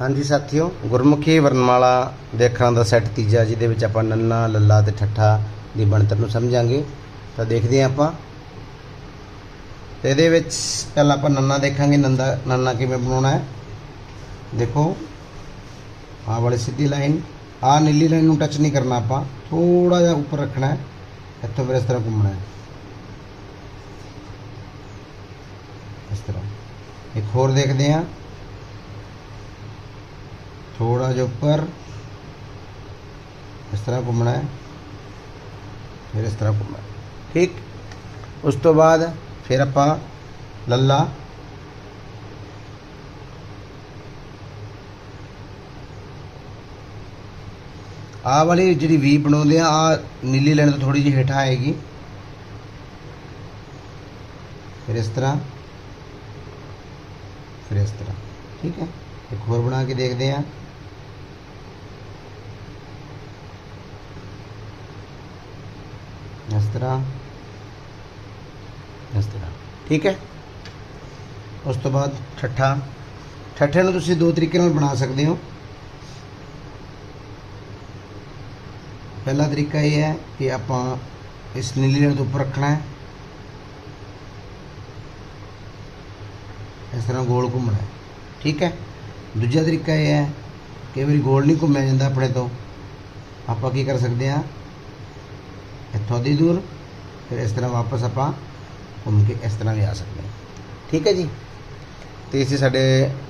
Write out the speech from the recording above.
ਹਾਂਜੀ ਸਾਥੀਓ, ਗੁਰਮੁਖੀ ਵਰਣਮਾਲਾ ਦੇਖਣ ਦਾ ਸੈੱਟ ਤੀਜਾ, ਜਿਹਦੇ ਵਿੱਚ ਆਪਾਂ ਨੰਨਾ, ਲੱਲਾ ਤੇ ਠੱਠਾ ਦੀ ਬਣਤਰ ਨੂੰ ਸਮਝਾਂਗੇ। ਤਾਂ ਦੇਖਦੇ ਹਾਂ ਆਪਾਂ। ਤੇ ਇਹਦੇ ਵਿੱਚ ਪਹਿਲਾਂ ਆਪਾਂ ਨੰਨਾ ਦੇਖਾਂਗੇ। ਨੰਦਾ, ਨੰਨਾ ਕਿਵੇਂ ਬਣਾਉਣਾ ਹੈ? ਦੇਖੋ, ਆਹ ਵਾਲੀ ਸਿੱਧੀ ਲਾਈਨ, ਆਹ ਨੀਲੀ ਲਾਈਨ ਨੂੰ ਟੱਚ ਨਹੀਂ ਕਰਨਾ ਆਪਾਂ। ਥੋੜਾ ਜਿਹਾ ਉੱਪਰ ਰੱਖਣਾ ਹੈ। ਇੱਥੋਂ ਫਿਰ ਇਸ ਤਰ੍ਹਾਂ ਘੁੰਮਣਾ ਹੈ। ਇਸ ਤਰ੍ਹਾਂ। ਇੱਕ ਹੋਰ ਦੇਖਦੇ ਹਾਂ। ਥੋੜਾ ਜਿਹਾ ਉੱਪਰ। ਇਸ ਤਰ੍ਹਾਂ ਘੁੰਮਣਾ ਹੈ। ਫਿਰ ਇਸ ਤਰ੍ਹਾਂ ਘੁੰਮਣਾ ਠੀਕ। ਉਸ ਤੋਂ ਬਾਅਦ ਫਿਰ ਆਪਾਂ ਲੱਲਾ। ਆਹ ਵਾਲੀ ਜਿਹੜੀ ਵੀ ਬਣਾਉਂਦੇ ਆ ਆ ਨੀਲੀ ਲਾਈਨ ਤੋਂ ਥੋੜੀ ਜਿਹੀ ਹੇਠਾਂ ਆਏਗੀ। ਫਿਰ ਇਸ ਤਰ੍ਹਾਂ। ਫਿਰ ਇਸ ਤਰ੍ਹਾਂ। ਠੀਕ ਹੈ। ਇੱਕ ਹੋਰ ਬਣਾ ਕੇ ਦੇਖਦੇ ਹਾਂ। ਇਸ ਤਰ੍ਹਾਂ ਇਸ ਤਰ੍ਹਾਂ ਠੀਕ ਹੈ? ਉਸ ਤੋਂ ਬਾਅਦ ਠੱਠਾ। ਠੱਠੇ ਨੂੰ ਤੁਸੀਂ ਦੋ ਤਰੀਕੇ ਨਾਲ ਬਣਾ ਸਕਦੇ ਹੋ। ਪਹਿਲਾ ਤਰੀਕਾ ਇਹ ਹੈ ਕਿ ਆਪਾਂ ਇਸ ਨੀਲੀ ਲਾਈਨ ਤੋਂ ਉੱਪਰ ਰੱਖਣਾ ਹੈ। ਇਸ ਤਰ੍ਹਾਂ ਗੋਲ ਘੁੰਮਣਾ ਹੈ। ਠੀਕ ਹੈ? ਦੂਜਾ ਤਰੀਕਾ ਇਹ ਹੈ ਕਈ ਵਾਰੀ ਗੋਲ ਨਹੀਂ ਘੁੰਮਿਆ ਜਾਂਦਾ ਆਪਣੇ ਤੋਂ। ਆਪਾਂ ਕੀ ਕਰ ਸਕਦੇ ਹਾਂ? ਇੱਥੋਂ ਦੀ ਦੂਰ, ਫਿਰ ਇਸ ਤਰ੍ਹਾਂ ਵਾਪਸ ਆਪਾਂ ਘੁੰਮ ਕੇ ਇਸ ਤਰ੍ਹਾਂ ਵੀ ਆ ਸਕਦੇ ਹਾਂ। ਠੀਕ ਹੈ ਜੀ? ਤੇ ਅਸੀਂ ਸਾਡੇ